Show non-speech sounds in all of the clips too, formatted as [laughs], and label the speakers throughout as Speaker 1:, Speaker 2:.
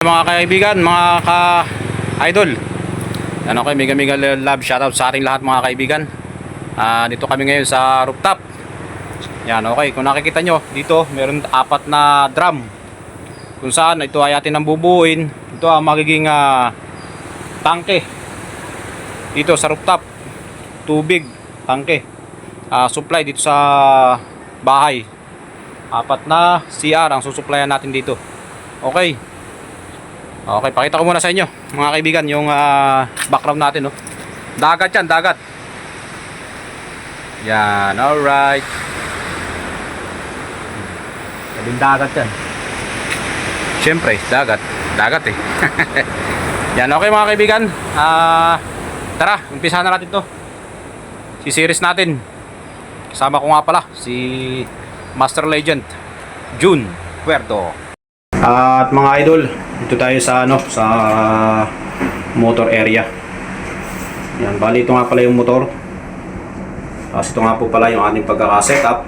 Speaker 1: Mga kaibigan, mga ka-idol. Ano kayo, mega mega love shoutout sa ating lahat mga kaibigan. Ah, dito kami ngayon sa rooftop. Yan, okay. Kung nakikita nyo, dito meron apat na drum. Kung saan ito ay atin ang bubuuin. Ito ang magiging ah, tangke. Dito sa rooftop. Tubig, tangke. Ah, supply dito sa bahay. Apat na CR ang susuplayan natin dito. Okay. Okay, pakita ko muna sa inyo, mga kaibigan, yung ah, background natin, no. Dagat 'yan, dagat. Yan, alright. Sabing dagat 'yan. Siyempre, dagat. Dagat eh. [laughs] Yan, okay mga kaibigan. Ah, tara, umpisahan na natin 'to. Si series natin. Kasama ko nga pala si Master Legend June Puerto. At mga idol, dito tayo sa ano, sa motor area. Yan, bali ito nga pala yung motor. Tapos ito nga po pala yung ating pagkaka-setup.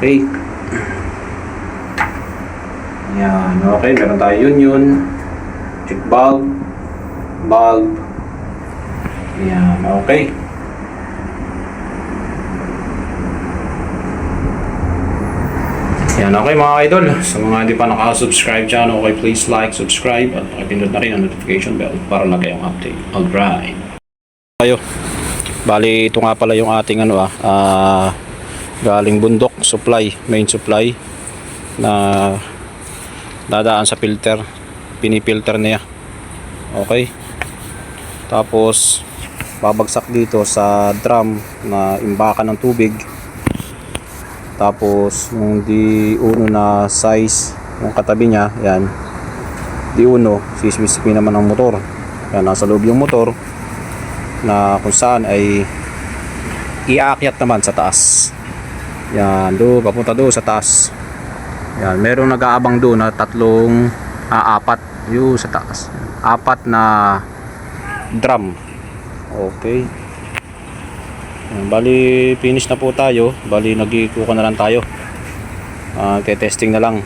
Speaker 1: Okay. Yan, okay, meron tayo yun yun. Check bulb, bulb. Yan, okay. Yan, okay mga idol. Sa mga hindi pa nakasubscribe dyan, okay, please like, subscribe, at pakipindot na rin ang notification bell para na kayong update. Alright. Tayo. Bali, ito nga pala yung ating ano ah, ah, galing bundok, supply, main supply, na dadaan sa filter. Pinipilter niya. Okay. Tapos, babagsak dito sa drum na imbakan ng tubig tapos yung di uno na size yung katabi niya yan. Di uno siswisipin naman ng motor. Yan nasa loob yung motor na kung saan ay iakyat naman sa taas. Yan do papunta do sa taas. Yan merong nag-aabang do na tatlong ah, apat. Yung sa taas. Apat na drum. Okay Bali, finish na po tayo. Bali, nag-iikuha na lang tayo. Ah, te-testing na lang.